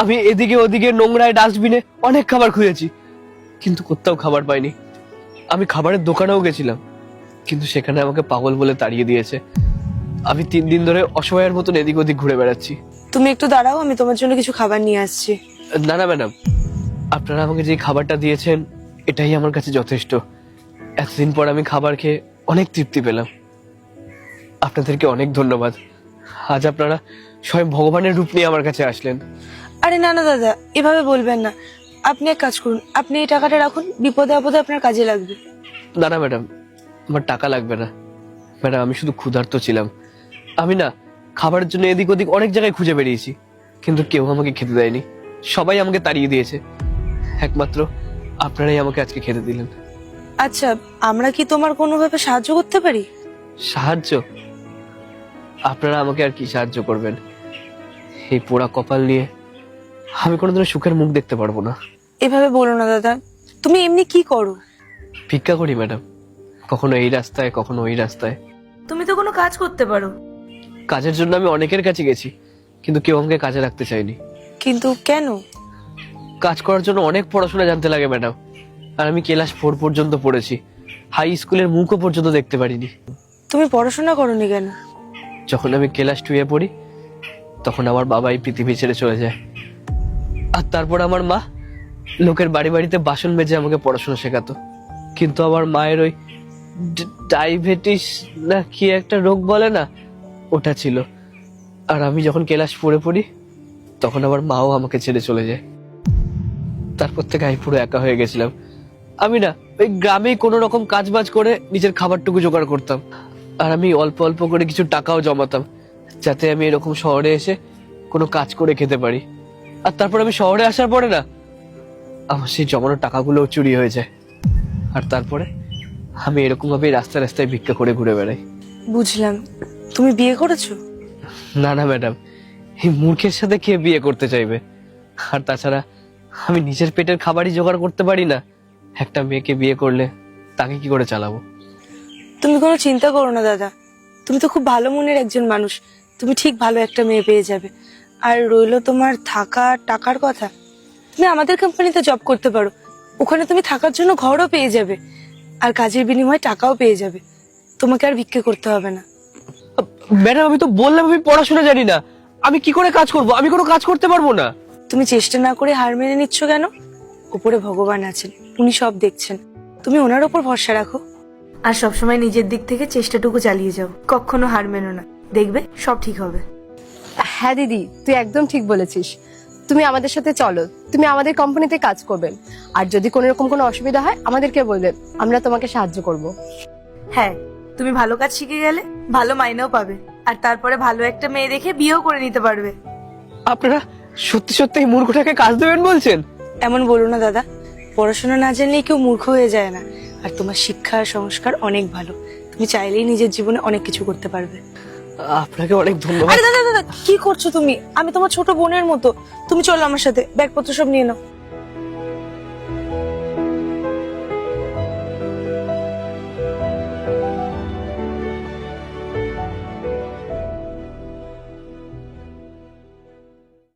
আমি এদিকে ওদিকে নোংরায় ডাস্টবিনে অনেক খাবার খুঁজেছি কিন্তু কোথাও খাবার পাইনি। আমি খাবারের দোকানেও গেছিলাম কিন্তু সেখানে আমাকে পাগল বলে তাড়িয়ে দিয়েছে। আমি তিন দিন ধরে অসহায়ের মতন এদিক ওদিক ঘুরে বেড়াচ্ছি। তুমি একটু দাঁড়াও আমি তোমার জন্য কিছু খাবার নিয়ে আসছি। না না ম্যাডাম। আপনারা আমাকে যে খাবারটা দিয়েছেন এটাই আমার কাছে যথেষ্ট। এতদিন পর আমি খাবার খেয়ে অনেক তৃপ্তি পেলাম। আপনাদেরকে অনেক ধন্যবাদ। আজ আপনারা স্বয়ং ভগবানের রূপ নিয়ে আমার কাছে আসলেন। আরে না না দাদা এভাবে বলবেন না। আপনি এক কাজ করুন আপনি এই টাকাটা রাখুন বিপদে আপদে আপনার কাজে লাগবে। না না ম্যাডাম আমার টাকা লাগবে না। ম্যাডাম আমি শুধু ক্ষুধার্ত ছিলাম। আমি না খাবারের জন্য এদিক ওদিক অনেক জায়গায় খুঁজে বেরিয়েছি কিন্তু কেউ আমাকে খেতে দেয়নি। সবাই আমাকে তাড়িয়ে দিয়েছে। একমাত্র আপনারাই আমাকে আজকে খেতে দিলেন। আচ্ছা আমরা কি তোমার কোনোভাবে সাহায্য করতে পারি? সাহায্য? আপনারা আমাকে আর কি সাহায্য করবেন? এই পোড়া কপাল নিয়ে আমি কোনোদিনও সুখের মুখ দেখতে পারব না। এভাবে বলো না দাদা। তুমি এমনি কি করো? ভিক্ষা করি ম্যাডাম। কখনো এই রাস্তায় কখনো ওই রাস্তায়। তুমি তো কোনো কাজ করতে পারো। কাজের জন্য আমি অনেকের কাছে গেছি কিন্তু কেউ আমাকে কাজে রাখতে চায়নি। কিন্তু কেন? কাজ করার জন্য অনেক পড়াশোনা জানতে লাগে ম্যাডাম। আর আমি ক্লাস ফোর পর্যন্ত পড়েছি। হাই স্কুলের মুখও পর্যন্ত দেখতে পারিনি। তুমি পড়াশোনা করনি কেন? যখন আমি ক্লাস টুয়ে পড়ি তখন আমার বাবা এই পৃথিবী ছেড়ে চলে যায়। আর তারপর আমার মা লোকের বাড়ি বাড়িতে বাসন মেজে আমাকে পড়াশোনা শেখাতো। কিন্তু আমার মায়ের ওই ডায়াবেটিস না কি একটা রোগ বলে না, ওটা ছিল। আর আমি যখন ক্লাস পড়ে পড়ি, তখন আমার মাও আমাকে ছেড়ে চলে যায়। তারপর থেকে আমি পুরো একা হয়ে গেছিলাম। আমি না, ওই গ্রামেই কোনো রকম কাজ বাজ করে নিজের খাবারটুকু জোগাড় করতাম। আর আমি অল্প অল্প করে কিছু টাকাও জমাতাম, যাতে আমি এরকম শহরে এসে কোনো কাজ করে খেতে পারি। আর তারপর আমি শহরে আসার পরে না আমার সেই জমানো টাকাগুলোও চুরি হয়ে যায়। আর তারপরে আমি এরকম ভাবে রাস্তায় রাস্তায় ভিক্ষা করে ঘুরে বেড়াই। বুঝলাম। তুমি বিয়ে করেছ? না না ম্যাডাম। এই মূর্খের সাথে কে বিয়ে করতে চাইবে? আর তাছাড়া আমি নিজের পেটের খাবারই জোগাড় করতে পারি না। একটা মেয়েকে বিয়ে করলে তাকে কি করে চালাবো? তুমি কোনো চিন্তা করো না দাদা। তুমি তো খুব ভালো মনের একজন মানুষ। তুমি ঠিক ভালো একটা মেয়ে পেয়ে যাবে। আর রইল তোমার থাকা টাকার কথা? তুমি আমাদের কোম্পানিতে জব করতে পারো। ওখানে তুমি থাকার জন্য ঘরও পেয়ে যাবে আর কাজের বিনিময়ে টাকাও পেয়ে যাবে। তোমাকে আর ভিক্ষে করতে হবে না। ম্যাডাম আমি তো বললাম আমি পড়াশোনা জানি না। আমি কি করে কাজ করব? আমি কোনো কাজ করতে পারব না। তুমি চেষ্টা না করে হার মেনে নিচ্ছ কেন? উপরে ভগবান আছেন উনি সব দেখছেন। তুমি ওনার উপর ভরসা রাখো। আর সবসময় নিজের দিক থেকে চেষ্টাটুকু চালিয়ে যাও। কখনো হার মেনো না। দেখবে সব ঠিক হবে। হ্যাঁ দিদি তুই একদম ঠিক বলেছিস। তুমি আমাদের সাথে চলো তুমি আমাদের কোম্পানিতে কাজ করবে। আর যদি কোনো রকম কোনো অসুবিধা হয় আমাদেরকে বলবে আমরা তোমাকে সাহায্য করব। হ্যাঁ তুমি ভালো কাজ শিখে গেলে ভালো মাইনেও পাবে। আর তারপরে ভালো একটা মেয়ে দেখে বিয়েও করে নিতে পারবে। আপনারা সত্যি সত্যি এই মূর্খটাকে কাজ দেবেন বলছেন? এমন বলো না দাদা। পড়াশোনা না জানলে কেউ মূর্খ হয়ে যায় না। আর তোমার শিক্ষা সংস্কার অনেক ভালো। তুমি চাইলেই নিজের জীবনে অনেক কিছু করতে পারবে। আপনাকে অনেক ধন্যবাদ। দাদা দাদা, কি করছ তুমি? আমি তোমার ছোট বোনের মতো। তুমি চলো আমার সাথে, ব্যাগপত্র সব নিয়ে নাও।